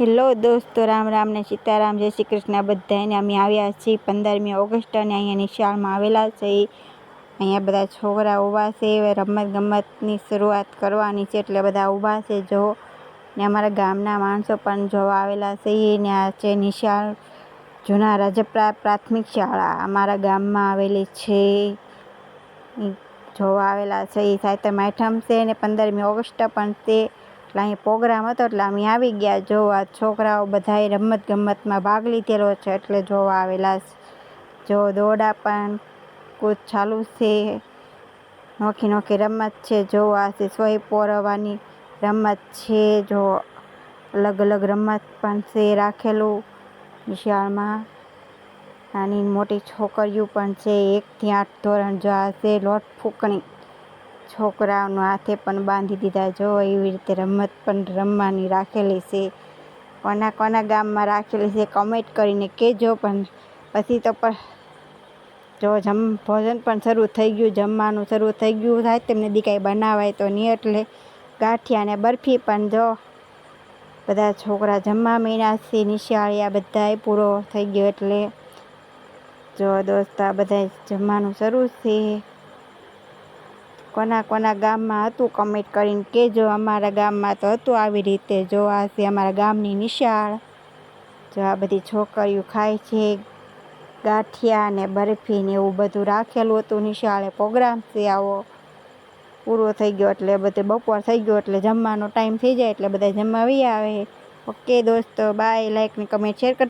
Hello દોસ્તો, રામ રામ ને સીતારામ, જય શ્રી કૃષ્ણ. બધાને અમે આવ્યા છીએ પંદરમી ઓગસ્ટ અને અહીંયા નિશાળમાં આવેલા છે. અહીંયા બધા છોકરા ઊભા છે રમત ગમતની શરૂઆત કરવાની છે એટલે બધા ઊભા છે. જો, ને અમારા ગામના માણસો પણ જોવા આવેલા છે. ને આ છે નિશાળ જૂના રાજપરા પ્રાથમિક શાળા. અમારા ગામમાં આવેલી છે. જોવા આવેલા છે. એ સાતમ આઠમ છે ને પંદરમી ઓગસ્ટ પણ છે એટલે અહીં પ્રોગ્રામ હતો એટલે અમે આવી ગયા જોવા. છોકરાઓ બધાએ રમત ગમતમાં ભાગ લીધેલો છે એટલે જોવા આવેલા છે. જો દોડા પણ કૂદ ચાલુ છે. નોખી નોખી રમત છે. જોવા છે. સોય પોરવાની રમત છે. જો અલગ અલગ રમત પણ છે રાખેલું. નિશાળમાં નાની મોટી છોકરીઓ પણ છે. એકથી આઠ ધોરણ જો છે લોટ ફૂંકણી. છોકરાઓનો હાથે પણ બાંધી દીધા. જો એવી રીતે રમત પણ રમવાની રાખેલી છે. કોના કોના ગામમાં રાખેલી છે કમેન્ટ કરીને કહેજો. પણ પછી તો પણ જો જમ ભોજન પણ શરૂ થઈ ગયું, જમવાનું શરૂ થઈ ગયું થાય તેમને દી બનાવાય તો નહીં એટલે ગાંઠિયા ને બરફી પણ જો બધા છોકરા જમવા મહિનાથી નિશાળિયા બધાય પૂરો થઈ ગયો એટલે જો દોસ્ત આ બધા જમવાનું શરૂ છે. કોના કોના ગામમાં હતું કમેન્ટ કરીને કહેજો. અમારા ગામમાં તો હતું આવી રીતે. જો આ છે અમારા ગામની નિશાળ, જો આ બધી છોકરીઓ ખાય છે, ગાંઠિયા ને બરફી ને એવું બધું રાખેલું હતું નિશાળે. પ્રોગ્રામ છે આવો. પૂરો થઈ ગયો એટલે બધે બપોર થઈ ગયો એટલે જમવાનો ટાઈમ થઈ જાય એટલે બધા જમવા આવી. ઓકે દોસ્તો બાય લાઈક ને કમેન્ટ શેર કરતા